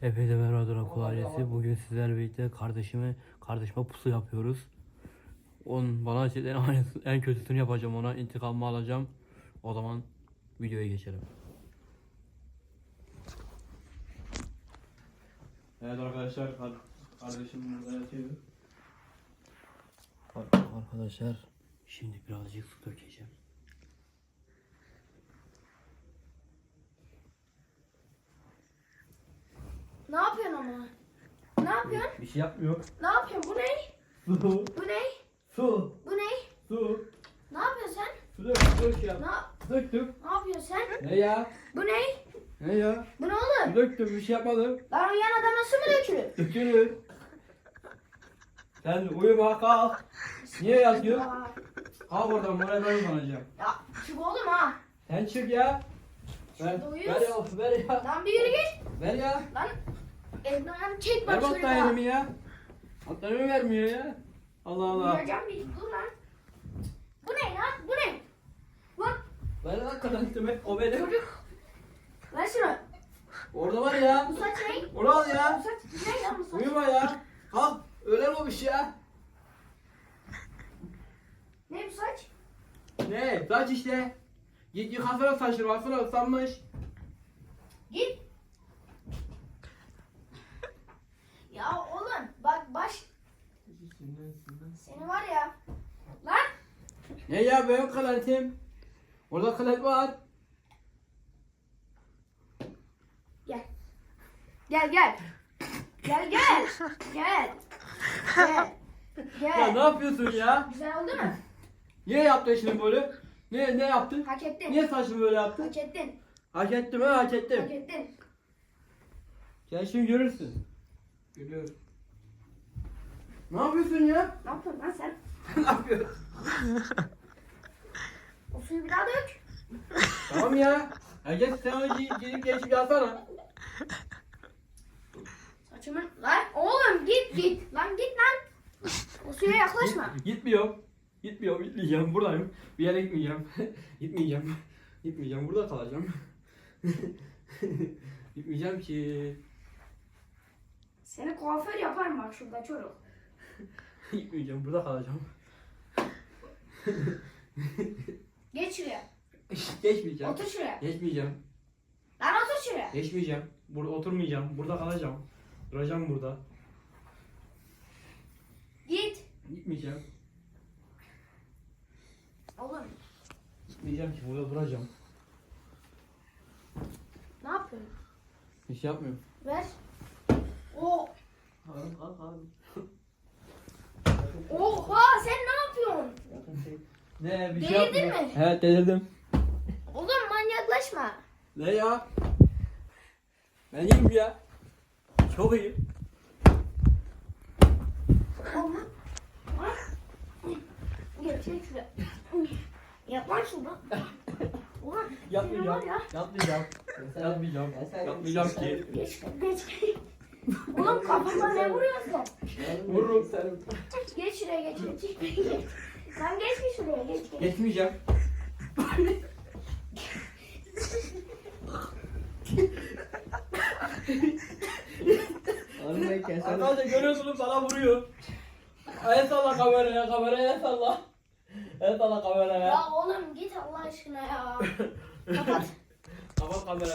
Hepinize merhaba Drakul ailesi. Bugün sizlerle birlikte kardeşime kardeşime pusu yapıyoruz. Onun bana en, en kötüsünü yapacağım ona intikamımı alacağım. O zaman videoya geçelim. Evet arkadaşlar kardeşim burada yatıyor. Arkadaşlar şimdi birazcık su dökeceğim. Ne yapıyorsun ama? Ne yapıyorsun? Bir şey yapmıyor. Ne yapıyorsun? Bu ne? Su, Bu ne? su, Bu ne? su. Ne yapıyorsun sen? Su dök, dök ya. Ne, Döktüm. ne yapıyorsun sen? Ne ya? Bu ne? Ne ya? Bu ne oğlum? Döktüm bir şey yapmadım. Lan uyuyan adam nasıl mı dökülür? Dökülür. Sen uyuma kalk. Niye yatıyorsun? Kalk oradan buraya ben uzanacağım. Ya çık oğlum ha. Sen çık ya. Ver, ver ya, ver ya. Lan bir yürü git. Ver ya. Lan eldiven çek Ver bak şuraya. battaniyemi ya. Battaniyemi vermiyor ya. Allah Allah. Uyuyacağım bir dur lan. Bu ne lan? Bu ne? Lan Ver lan kadantımı. O benim. çocuk. Ver şunu. Orada var ya. Bu saç ne? Onu al Bu ya. saç ne lan bu saç? Uyuma ya. Kalk. Öyle olmuş ya. Ne bu saç? Ne? Saç işte. Git yıkasana saçını. Baksana ıslanmış. Git. Ya oğlum bak baş seni var ya. Lan Ne ya benim kalentim? Orada kalem var. gel. Gel gel. Gel gel. Gel. Gel. Ya ne Gel. yapıyorsun ya? Güzel oldu mu? Niye yaptın şimdi böyle? Ne ne yaptın? Hak ettin. Niye saçımı böyle yaptın? Hak ettin. Hak ettim ha hak Hak ettim. ettin. Gel şimdi görürsün. Görüyorum. Ne yapıyorsun ya? Ne yapıyorsun lan sen? ne yapıyorsun? O suyu bir daha dök. tamam ya. Gel sen onu gi- geçip yatsana. Saçımın lan oğlum git git. Lan git lan. O suya yaklaşma. Git- Gitmiyorum. Gitmiyorum, gitmeyeceğim. Buradayım. Bir yere gitmeyeceğim. gitmeyeceğim. Gitmeyeceğim. Burada kalacağım. gitmeyeceğim ki. Seni kuaför yaparım bak şurada çocuk. Gitmeyeceğim. Burada kalacağım. Geç şuraya. Geçmeyeceğim. Otur şuraya. Geçmeyeceğim. Lan otur şuraya. Geçmeyeceğim. Burada oturmayacağım. Burada kalacağım. Duracağım burada. Git. Gitmeyeceğim. Oğlum Gitmeyeceğim ki burada duracağım. ne yapıyorsun? Bir şey yapmıyorum. Ver. O. Abi kalk abi. Oha sen ne yapıyorsun? Ne bir şey Delirdin yapmıyorum. mi? Evet delirdim. Oğlum manyaklaşma. Ne ya? Ben iyiyim ya. Çok iyiyim. Oğlum. Lan. Gel çek şuraya. Yap lan şunu. Var Yapmayacağım. ya. Yapmayacağım. Yapmayacağım. Yapmayacağım ki. Geç geç. Oğlum kafama ne vuruyorsun? Vururum. Geç şuraya geç geç. geç. Lan geç ki şuraya geç geç. Geçmeyeceğim. Onu keselim. Arkadaşlar görüyorsunuz bana vuruyor. El salla kameraya, kameraya el salla. El salla kameraya. Ya oğlum git Allah aşkına ya. Kapat. Kapat kamerayı.